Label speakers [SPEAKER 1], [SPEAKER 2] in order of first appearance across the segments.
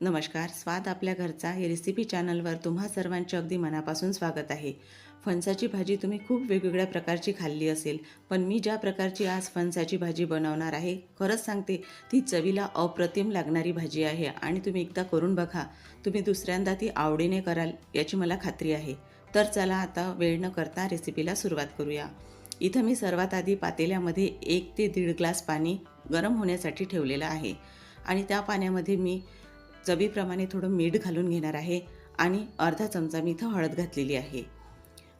[SPEAKER 1] नमस्कार स्वाद आपल्या घरचा या रेसिपी चॅनलवर तुम्हा सर्वांचे अगदी मनापासून स्वागत आहे. फणसाची भाजी तुम्ही खूप वेगवेगळ्या प्रकारची खाल्ली असेल पण मी ज्या प्रकारची आज फणसाची भाजी बनवणार आहे खरंच सांगते ती चवीला अप्रतिम लागणारी भाजी आहे आणि तुम्ही एकदा करून बघा तुम्ही दुसऱ्यांदा ती आवडीने कराल याची मला खात्री आहे. तर चला आता वेळ न करता रेसिपीला सुरुवात करूया. इथं मी सर्वात आधी पातेल्यामध्ये एक ते दीड ग्लास पाणी गरम होण्यासाठी ठेवलेलं आहे आणि त्या पाण्यामध्ये मी चवीप्रमाणे थोडं मीठ घालून घेणार आहे आणि अर्धा चमचा मी इथं हळद घातलेली आहे.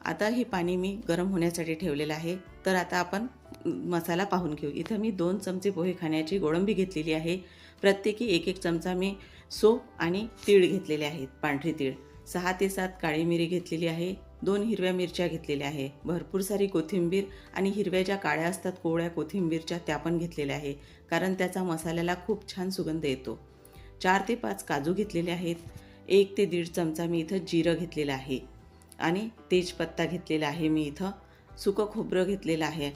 [SPEAKER 1] आता हे पाणी मी गरम होण्यासाठी ठेवलेलं आहे. तर आता आपण मसाला पाहून घेऊ. इथं मी दोन चमचे पोहे खाण्याची गोळंबी घेतलेली आहे. प्रत्येकी एक एक चमचा मी सोप आणि तीळ घेतलेले आहेत पांढरी तीळ. सहा ते सात काळी मिरी घेतलेली आहे. दोन हिरव्या मिरच्या घेतलेल्या आहे. भरपूर सारी कोथिंबीर आणि हिरव्या ज्या काळ्या असतात कोवळ्या कोथिंबीरच्या त्या पण घेतलेल्या आहे. कारण त्याचा मसाल्याला खूप छान सुगंध येतो. चार ते पाच काजू घेतलेले आहेत. एक ते दीड चमचा मी इथं जिरं घेतलेलं आहे. आणि तेजपत्ता घेतलेला आहे मी इथं. सुकं खोबरं घेतलेलं आहे.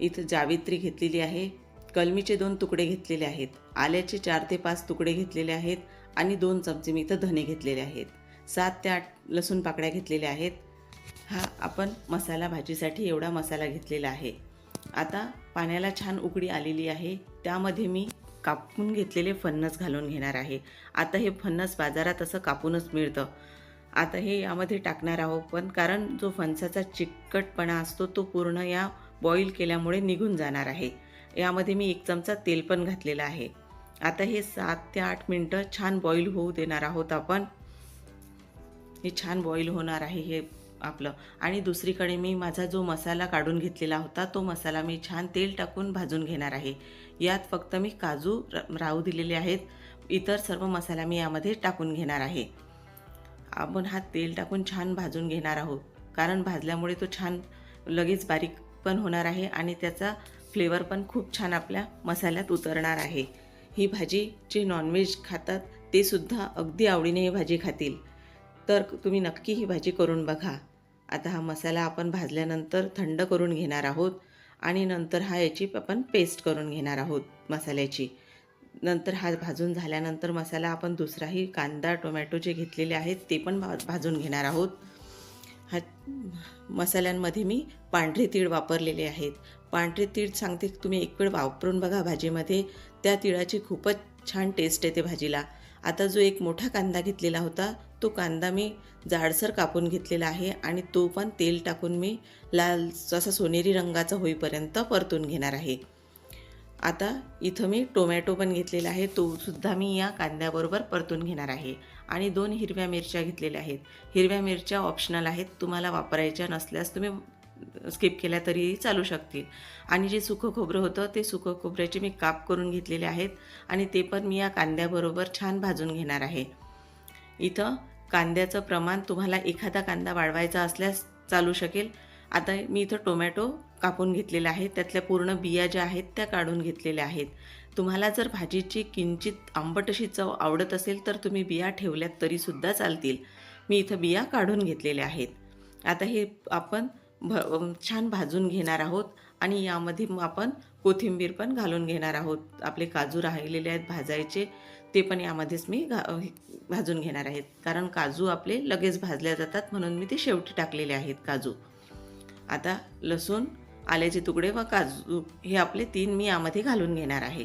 [SPEAKER 1] इथं जावित्री घेतलेली आहे. कलमीचे दोन तुकडे घेतलेले आहेत. आल्याचे चार ते पाच तुकडे घेतलेले आहेत. आणि दोन चमचे मी इथं धने घेतलेले आहेत. सात ते आठ लसूण पाकळ्या घेतलेल्या आहेत. हा आपण मसाला भाजीसाठी एवढा मसाला घेतलेला आहे. आता पाण्याला छान उकडी आलेली आहे. त्यामध्ये मी कापून घेतलेले फन्नस घालून घेणार आहे. आता हे फन्नस बाजारात असं कापूनच मिळतं. आता हे यामध्ये टाकणार आहोत पण कारण जो फणसाचा चिकटपणा असतो तो पूर्ण या बॉईल केल्यामुळे निघून जाणार आहे. यामध्ये मी एक चमचा तेल पण घातलेलं आहे. आता हे सात ते आठ मिनटं छान बॉईल होऊ देणार आहोत आपण. हे छान बॉईल होणार आहे हे आपलं. आणि दुसरीकडे मी माझा जो मसाला काढून घेतलेला होता तो मसाला मी छान तेल टाकून भाजून घेणार आहे. यात फक्त मी काजू र- राहू दिलेले आहेत. इतर सर्व मसाला मी यामध्ये टाकून घेणार आहे. आपण हा तेल टाकून छान भाजून घेणार आहोत. कारण भाजल्यामुळे तो छान लगेच बारीक पण होणार आहे आणि त्याचा फ्लेवर पण खूप छान आपल्या मसाल्यात उतरणार आहे. ही भाजी जे नॉनव्हेज खातात ते सुद्धा अगदी आवडीने ही भाजी खातील. तर तुम्ही नक्की ही भाजी करून बघा. आता हा मसाला आपण भाजल्यानंतर थंड करून घेणार आहोत आणि नंतर हा याची आपण पेस्ट करून घेणार आहोत मसाल्याची. नंतर हा भाजून झाल्यानंतर मसाला आपण दुसराही कांदा टोमॅटो जे घेतलेले आहेत ते पण भा भाजून घेणार आहोत. हा मसाल्यांमध्ये मी पांढरे तीळ वापरलेले आहेत. पांढरे तीळ सांगते तुम्ही एक वेळ वापरून बघा भाजीमध्ये. त्या तिळाची खूपच छान टेस्ट येते भाजीला. आता जो एक मोठा कांदा घेतलेला होता तो कांदा मी जाडसर कापून घेतलेला आहे आणि तो पण तेल टाकून मी लाल असा सोनेरी रंगाचा होईपर्यंत परतून घेणार आहे. आता इथं मी टोमॅटो पण घेतलेला आहे तो सुद्धा मी या कांद्याबरोबर परतून घेणार आहे. आणि दोन हिरव्या मिरच्या घेतलेल्या आहेत. हिरव्या मिरच्या ऑप्शनल आहेत तुम्हाला वापरायच्या नसल्यास तुम्ही स्किप केल्या तरी चालू शकतील. आणि जे सुकं खोबरं होतं ते सुकं खोबऱ्याचे मी काप करून घेतलेले आहेत आणि ते पण मी या कांद्याबरोबर छान भाजून घेणार आहे. इथं कांद्याचं प्रमाण तुम्हाला एखादा कांदा वाढवायचा असल्यास चालू शकेल. आता मी इथं टोमॅटो कापून घेतलेला आहे त्यातल्या पूर्ण बिया ज्या आहेत त्या काढून घेतलेल्या आहेत. तुम्हाला जर भाजीची किंचित आंबट अशी चव आवडत असेल तर तुम्ही बिया ठेवल्यात तरीसुद्धा चालतील. मी इथं बिया काढून घेतलेल्या आहेत. आता हे आपण भ छान भाजून घेणार आहोत आणि यामध्ये मग आपण कोथिंबीर पण घालून घेणार आहोत. आपले काजू राहिलेले आहेत भाजायचे. ते पण यामध्येच मी घा भाजून घेणार आहेत. कारण काजू आपले लगेच भाजल्या जातात म्हणून मी ते शेवटी टाकलेले आहेत काजू. आता लसूण आल्याचे तुकडे व काजू हे आपले तीन मी यामध्ये घालून घेणार आहे.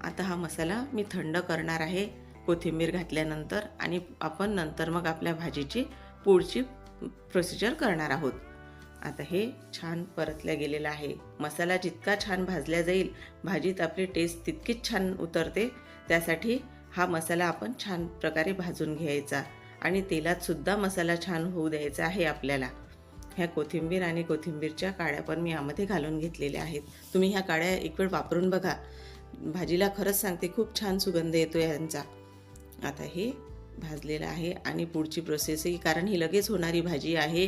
[SPEAKER 1] आता हा मसाला मी थंड करणार आहे कोथिंबीर घातल्यानंतर आणि आपण नंतर मग आपल्या भाजीची पुढची प्रोसिजर करणार आहोत. आता हे छान परतल्या गेलेलं आहे. मसाला जितका छान भाजल्या जाईल भाजीत आपली टेस्ट तितकीच छान उतरते. त्यासाठी हा मसाला आपण छान प्रकारे भाजून घ्यायचा आणि तेलातसुद्धा मसाला छान होऊ द्यायचा आहे आपल्याला. ह्या कोथिंबीर आणि कोथिंबीरच्या काड्या पण मी यामध्ये घालून घेतलेल्या आहेत. तुम्ही ह्या काड्या एक वेळ वापरून बघा. भाजीला खरंच सांगते खूप छान सुगंध येतो यांचा. आता हे भाजलेलं आहे आणि पुढची प्रोसेसही कारण ही लगेच होणारी भाजी आहे.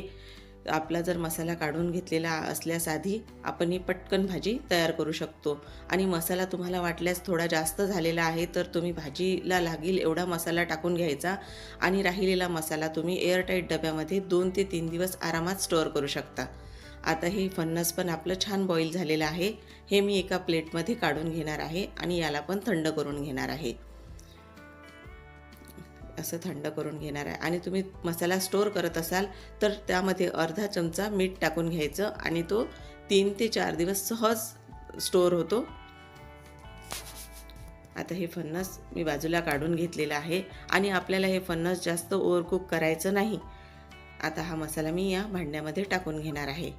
[SPEAKER 1] आपला जर मसाला काढून घेतलेला असल्यास आधी आपण ही पटकन भाजी तयार करू शकतो. आणि मसाला तुम्हाला वाटल्यास थोडा जास्त झालेला आहे तर तुम्ही भाजीला लागेल एवढा मसाला टाकून घ्यायचा आणि राहिलेला मसाला तुम्ही एअरटाईट डब्यामध्ये दोन ते तीन दिवस आरामात स्टोअर करू शकता. आता हे फन्नस पण आपलं छान बॉईल झालेलं आहे. हे मी एका प्लेटमध्ये काढून घेणार आहे आणि याला पण थंड करून घेणार आहे. असं थंड करून घेणार आहे. आणि तुम्ही मसाला स्टोअर करत असाल तर त्यामध्ये अर्धा चमचा मीठ टाकून घ्यायचं आणि तो तीन ते चार दिवस सहज स्टोअर होतो. आता हे फन्नस मी बाजूला काढून घेतलेलं आहे आणि आपल्याला हे फन्नस जास्त ओव्हरकुक करायचं नाही. आता हा मसाला मी या भांड्यामध्ये टाकून घेणार आहे.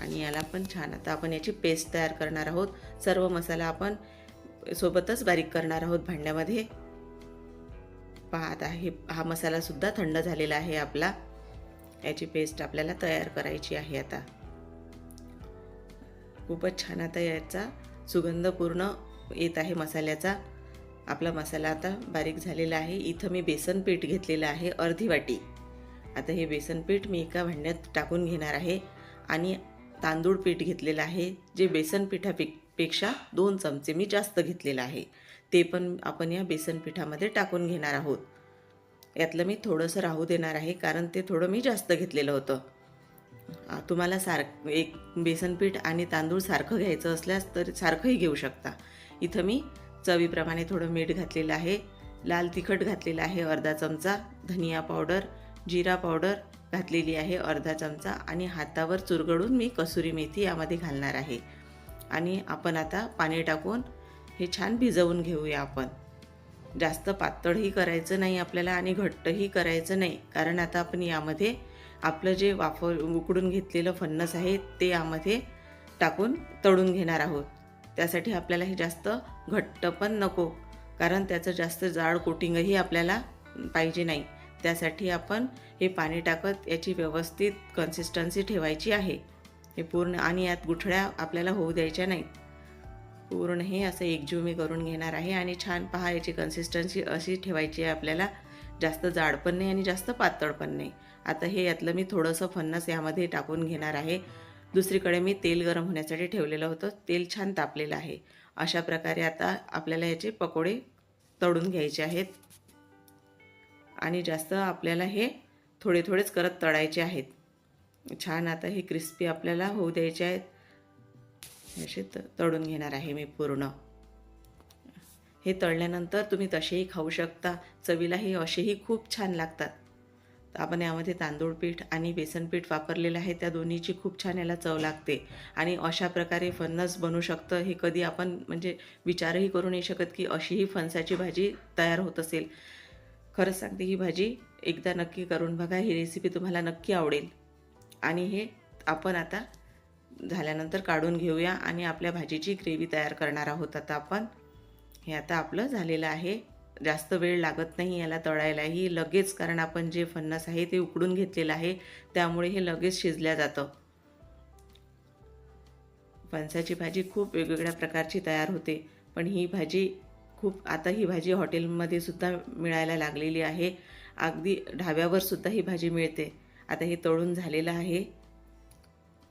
[SPEAKER 1] आणि याला पण छान आता आपण याची पेस्ट तयार करणार आहोत. सर्व मसाला आपण सोबतच बारीक करणार आहोत भांड्यामध्ये. पाहत आहे हे हा मसाला सुद्धा थंड झालेला आहे आपला. याची पेस्ट आपल्याला तयार करायची आहे आता. खूपच छान आता याचा सुगंध पूर्ण येत आहे मसाल्याचा. आपला मसाला आता बारीक झालेला आहे. इथं मी बेसन पीठ घेतलेलं आहे अर्धी वाटी. आता हे बेसन पीठ मी एका भांड्यात टाकून घेणार आहे. आणि तांदूळ पीठ घेतलेलं आहे. जे बेसन पिठापे पेक्षा दोन चमचे मी जास्त घेतलेलं आहे. ते पण आपण या बेसन पिठामध्ये टाकून घेणार आहोत. यातलं मी थोडंसं राहू देणार आहे कारण ते थोडं मी जास्त घेतलेलं होतं. तुम्हाला सार एक बेसनपीठ आणि तांदूळ सारखं घ्यायचं असल्यास तर सारखंही घेऊ शकता. इथं मी चवीप्रमाणे थोडं मीठ घातलेलं आहे लाल तिखट घातलेलं आहे अर्धा चमचा धनिया पावडर जिरा पावडर घातलेली आहे अर्धा चमचा आणि हातावर चुरगडून मी कसुरी मेथी यामध्ये घालणार आहे. आणि आपण आता पाणी टाकून हे छान भिजवून घेऊया आपण. जास्त पातळही करायचं नाही आपल्याला आणि घट्टही करायचं नाही. कारण आता आपण यामध्ये आपलं जे वाफर उकडून घेतलेलं फन्नस आहे ते यामध्ये टाकून तळून घेणार आहोत. त्यासाठी आपल्याला हे जास्त घट्ट पण नको. कारण त्याचं जास्त जाड कोटिंगही आपल्याला पाहिजे नाही. त्यासाठी आपण हे पाणी टाकत याची व्यवस्थित कन्सिस्टन्सी ठेवायची आहे. हे पूर्ण आणि यात गुठळ्या आपल्याला होऊ द्यायच्या नाहीत. पूर्ण हे असं एकजीव मी करून घेणार आहे आणि छान पहा याची कन्सिस्टन्सी अशी ठेवायची आहे आपल्याला. जास्त जाड पण नाही आणि जास्त पातळ पण नाही. आता हे यातलं मी थोडंसं फन्नस यामध्ये टाकून घेणार आहे. दुसरीकडे मी तेल गरम होण्यासाठी ठेवलेलं होतं. तेल छान तापलेलं आहे. अशा प्रकारे आता आपल्याला याचे पकोडे तळून घ्यायचे आहेत. आणि जास्त आपल्याला हे थोडे थोडेच करत तळायचे आहेत. छान आता हे क्रिस्पी आपल्याला होऊ द्यायचे आहेत. असे त तळून घेणार आहे मी पूर्ण. हे तळल्यानंतर तुम्ही तसेही खाऊ शकता. चवीला हे असेही खूप छान लागतात. तर आपण यामध्ये तांदूळ पीठ आणि बेसन पीठ वापरलेलं आहे. त्या दोन्हीची खूप छान याला चव लागते. आणि अशा प्रकारे फणस बनू शकतं. हे कधी आपण म्हणजे विचारही करू नाही शकत की अशीही फणसाची भाजी तयार होत असेल. खरंच सांगते ही भाजी एकदा नक्की करून बघा. ही रेसिपी तुम्हाला नक्की आवडेल. आणि हे आपण आता झाल्यानंतर काढून घेऊया आणि आपल्या भाजीची ग्रेव्ही तयार करणार आहोत आता आपण. हे आता आपलं झालेलं आहे. जास्त वेळ लागत नाही याला तळायलाही. लगेच कारण आपण जे फन्नस आहे ते उकडून घेतलेलं आहे. त्यामुळे हे लगेच शिजल्या जातं. फणसाची भाजी खूप वेगवेगळ्या प्रकारची तयार होते. पण ही भाजी खूप आता ही भाजी हॉटेलमध्ये सुद्धा मिळायला लागलेली आहे. अगदी ढाब्यावर सुद्धा ही भाजी मिळते. आता हे तळून झालेलं आहे.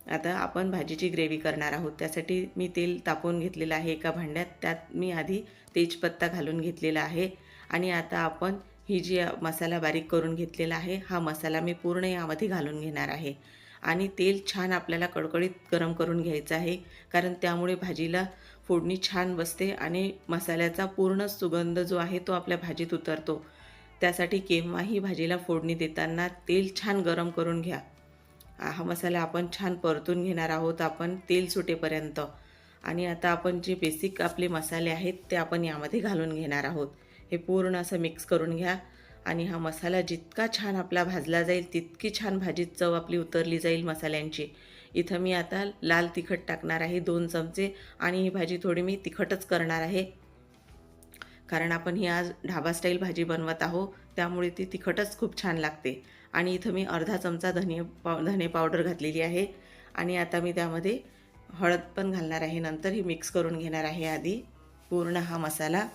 [SPEAKER 1] आता आपण भाजीची ग्रेव्ही करणार आहोत. त्यासाठी मी तेल तापवून घेतलेलं आहे एका भांड्यात. त्यात मी आधी तेजपत्ता घालून घेतलेला आहे. आणि आता आपण ही जी मसाला बारीक करून घेतलेला आहे हा मसाला मी पूर्ण यामध्ये घालून घेणार आहे. आणि तेल छान आपल्याला कडकडीत गरम करून घ्यायचं आहे कारण त्यामुळे भाजीला फोडणी छान बसते आणि मसाल्याचा पूर्ण सुगंध जो आहे तो आपल्या भाजीत उतरतो. त्यासाठी केव्हाही भाजीला फोडणी देताना तेल छान गरम करून घ्या. हा मसाला आपण छान परतून घेणार आहोत आपण तेल सुटेपर्यंत. आणि आता आपण जे बेसिक आपले मसाले आहेत ते आपण यामध्ये घालून घेणार आहोत. हे पूर्ण असं मिक्स करून घ्या. आणि हा मसाला जितका छान आपला भाजला जाईल तितकी छान भाजीत चव आपली उतरली जाईल मसाल्यांची. इथं मी आता लाल तिखट टाकणार आहे दोन चमचे. आणि ही भाजी थोडी मी तिखटच करणार आहे. कारण आपण ही आज ढाबा स्टाईल भाजी बनवत आहो त्यामुळे ती तिखटच खूप छान लागते. आणि इथं मी अर्धा चमचा धने पाव धने पावडर घातलेली आहे. आणि आता मी त्यामध्ये हळद पण घालणार आहे. नंतर ही मिक्स करून घेणार आहे आधी पूर्ण हा मसाला.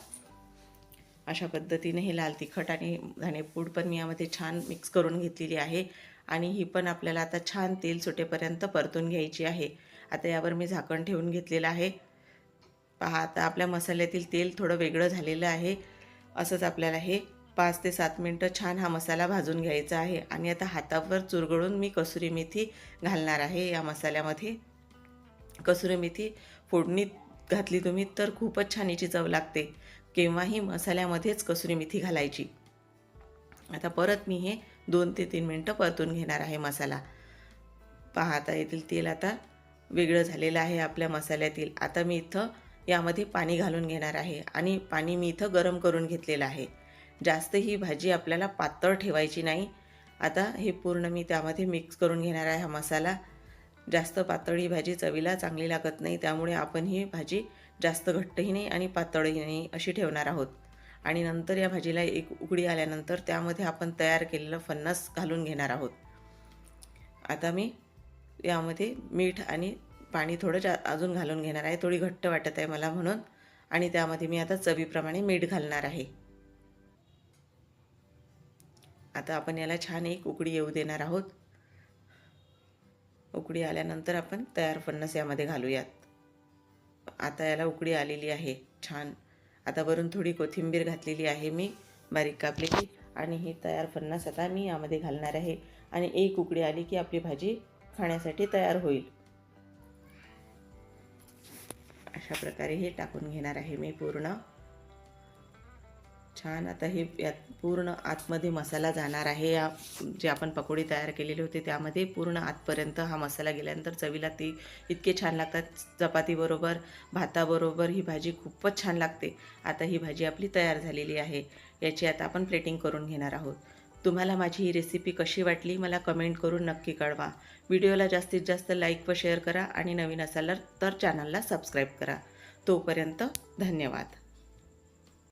[SPEAKER 1] अशा पद्धतीने हे लाल तिखट आणि धनेपूड पण मी यामध्ये छान मिक्स करून घेतलेली आहे. आणि ही पण आपल्याला आता छान तेल सुटेपर्यंत परतून घ्यायची आहे. आता यावर मी झाकण ठेवून घेतलेलं आहे. पहा आता आपल्या मसाल्यातील तेल थोडं वेगळं झालेलं आहे. असंच आपल्याला हे पाच ते सात मिनटं छान हा मसाला भाजून घ्यायचा आहे. आणि आता हातावर चुरगळून मी कसुरी मेथी घालणार आहे या मसाल्यामध्ये. कसुरी मेथी फोडणीत घातली तुम्ही तर खूपच छान याची चव लागते. केव्हाही मसाल्यामध्येच कसुरी मेथी घालायची. आता परत मी हे दोन ते तीन मिनटं परतून घेणार आहे मसाला. पाहता येथील तेल आता वेगळं झालेलं आहे आपल्या मसाल्यातील. आता मी इथं यामध्ये पाणी घालून घेणार आहे आणि पाणी मी इथं गरम करून घेतलेलं आहे. जास्त ही भाजी आपल्याला पातळ ठेवायची नाही. आता हे पूर्ण मी त्यामध्ये मिक्स करून घेणार आहे हा मसाला. जास्त पातळ ही भाजी चवीला चांगली लागत नाही त्यामुळे आपण ही भाजी जास्त घट्टही नाही आणि पातळही नाही अशी ठेवणार आहोत. आणि नंतर या भाजीला एक उकडी आल्यानंतर त्यामध्ये आपण तयार केलेलं फन्नस घालून घेणार आहोत. आता मी यामध्ये मीठ आणि पाणी थोडं जा अजून घालून घेणार आहे. थोडी घट्ट वाटत आहे मला म्हणून. आणि त्यामध्ये मी आता चवीप्रमाणे मीठ घालणार आहे. आता आपण याला छान एक उकडी येऊ देणार आहोत. उकडी आल्यानंतर आपण तयार फणस यामध्ये घालूयात. आता याला उकडी आलेली आहे. छान. आता वरून थोडी कोथिंबीर घातलेली आहे मी. बारीक कापलेली. आणि ही तयार फन्नस आता मी यामध्ये घालणार आहे. आणि एक उकडी आली की आपली भाजी खाण्यासाठी तयार होईल. अशा प्रकारे हे टाकून घेणार आहे मी पूर्ण. छान आता हे यात पूर्ण आतमध्ये मसाला जाणार आहे. या जे आपण पकोडी तयार केलेले होते त्यामध्ये पूर्ण आतपर्यंत हा मसाला गेल्यानंतर चवीला ती इतके छान लागतात. चपातीबरोबर भाताबरोबर ही भाजी खूपच छान लागते. आता ही भाजी आपली तयार झालेली आहे. याची आता आपण प्लेटिंग करून घेणार आहोत. तुम्हाला माझी ही रेसिपी कशी वाटली मला कमेंट करून नक्की कळवा. व्हिडिओला जास्तीत जास्त लाईक व शेअर करा आणि नवीन असाल तर चॅनलला सबस्क्राईब करा. तोपर्यंत धन्यवाद.